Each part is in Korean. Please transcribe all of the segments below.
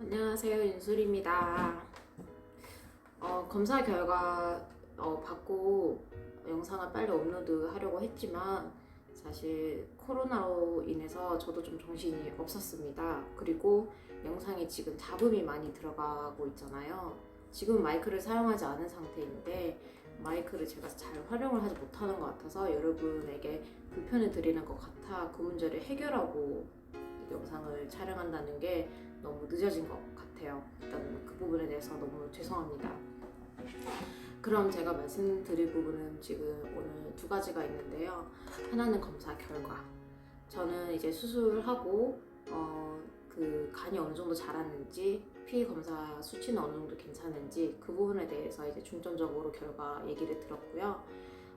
안녕하세요 윤술입니다. 어, 검사 결과 어, 받고 영상을 빨리 업로드 하려고 했지만 사실 코로나로 인해서 저도 좀 정신이 없었습니다. 그리고 영상에 지금 잡음이 많이 들어가고 있잖아요. 지금 마이크를 사용하지 않은 상태인데 마이크를 제가 잘 활용을 하지 못하는 것 같아서 여러분에게 불편을 드리는 것 같아 그 문제를 해결하고 영상을 촬영한다는 게 너무 늦어진 것 같아요. 일단 그 부분에 대해서 너무 죄송합니다. 그럼 제가 말씀드릴 부분은 지금 오늘 두 가지가 있는데요. 하나는 검사 결과. 저는 이제 수술하고 어, 그 간이 어느 정도 자랐는지 피 검사 수치는 어느 정도 괜찮은지 그 부분에 대해서 이제 중점적으로 결과 얘기를 들었고요.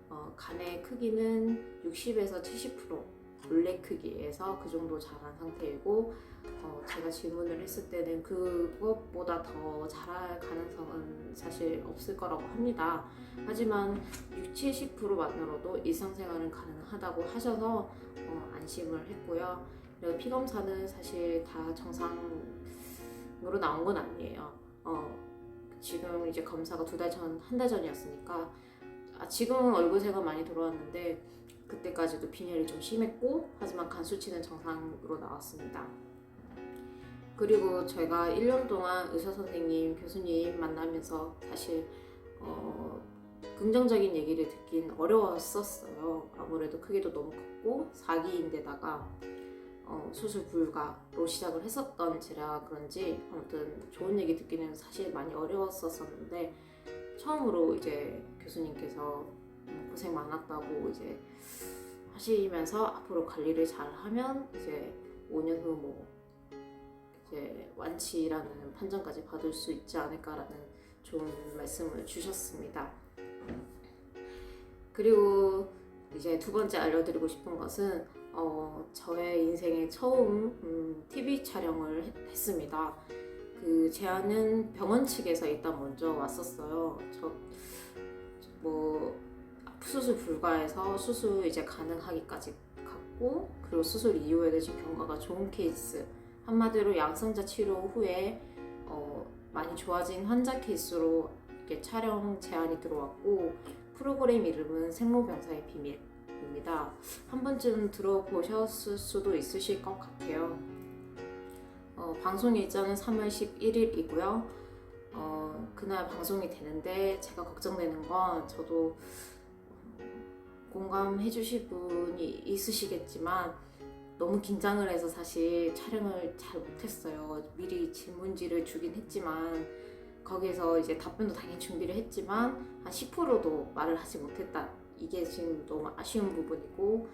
어, 간의 크기는 60에서 70% 원래 크기에서 그 정도 자란 상태이고 어, 제가 질문을 했을 때는 그것보다 더 자랄 가능성은 사실 없을 거라고 합니다. 하지만 6, 70%만으로도 일상생활은 가능하다고 하셔서 어, 안심을 했고요. 그리고 피검사는 사실 다 정상으로 나온 건 아니에요. 어, 지금 이제 검사가 두 달 전, 한 달 전이었으니까 아, 지금은 얼굴색은 많이 돌아왔는데 그때까지도 빈혈이 좀 심했고 하지만 간 수치는 정상으로 나왔습니다. 그리고 제가 1년 동안 의사 선생님, 교수님 만나면서 사실 어, 긍정적인 얘기를 듣긴 어려웠었어요. 아무래도 크기도 너무 컸고 4기인데다가 어, 수술 불가로 시작을 했었던 제라 그런지 아무튼 좋은 얘기 듣기는 사실 많이 어려웠었었는데 처음으로 이제 교수님께서 음, 고생 많았다고 이제 하시면서 앞으로 관리를 잘 하면 이제 5년 후 뭐 이제 완치라는 판정까지 받을 수 있지 않을까라는 좋은 말씀을 주셨습니다. 그리고 이제 두 번째 알려드리고 싶은 것은 어, 저의 인생의 처음 음, TV 촬영을 했, 했습니다. 그 제안은 병원 측에서 일단 먼저 왔었어요. 저뭐 수술 불가해서 수술 이제 가능하기까지 갔고 그리고 수술 이후에도 지금 경과가 좋은 케이스 한마디로 양성자 치료 후에 어, 많이 좋아진 환자 케이스로 이렇게 촬영 제안이 들어왔고 프로그램 이름은 생로병사의 비밀입니다. 한 번쯤 들어보셨을 수도 있으실 것 같아요. 어, 방송 일자는 3월 11일이고요. 어, 그날 방송이 되는데 제가 걱정되는 건 저도 공감해 주실 분이 있으시겠지만 너무 긴장을 해서 사실 촬영을 잘 못했어요. 미리 질문지를 주긴 했지만 거기에서 이제 답변도 당연히 준비를 했지만 한 10%도 말을 하지 못했다. 이게 지금 너무 아쉬운 부분이고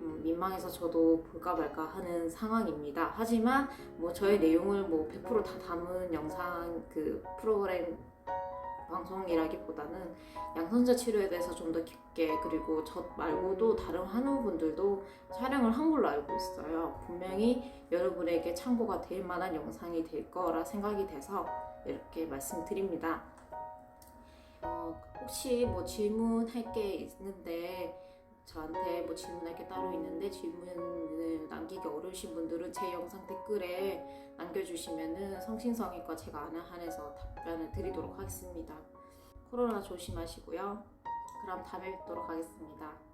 음, 민망해서 저도 볼까 말까 하는 상황입니다. 하지만 뭐 저의 내용을 뭐 100%다 담은 영상 그 프로그램 방송이라기보다는 양선자 치료에 대해서 좀 더 깊게 그리고 저 말고도 다른 한우분들도 촬영을 한 걸로 알고 있어요. 분명히 여러분에게 참고가 될 만한 영상이 될 거라 생각이 돼서 이렇게 말씀드립니다. 어, 혹시 뭐 질문할 게 있는데 저한테 뭐 질문할 게 따로 있는데 질문을 남기기 어려우신 분들은 제 영상 댓글에 남겨주시면은 성심성의껏 제가 아는 한에서 답변을 드리도록 하겠습니다. 코로나 조심하시고요. 그럼 다음에 뵙도록 하겠습니다.